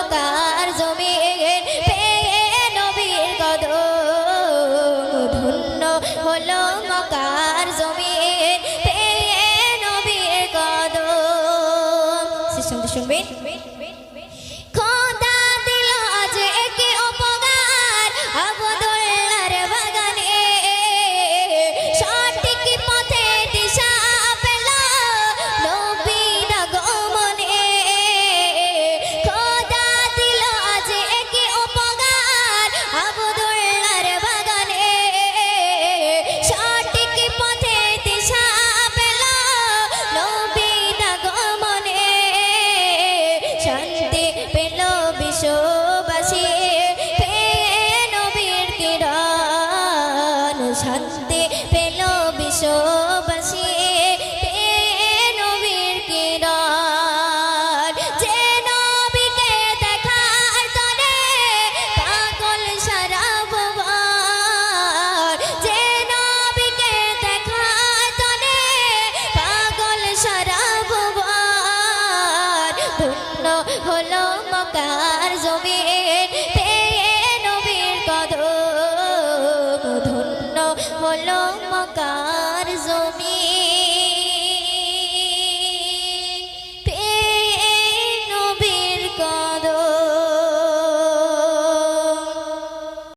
মকার জমি পেয়ে নবীর কদম মকার জমি পেয়ে নবীর কদম। সিস্টেমটা শুনবেন? ভালোবাসি নবীর কিরণ শান্তি মকার জমি নবীর কদ ধন্য হলো মকার জমি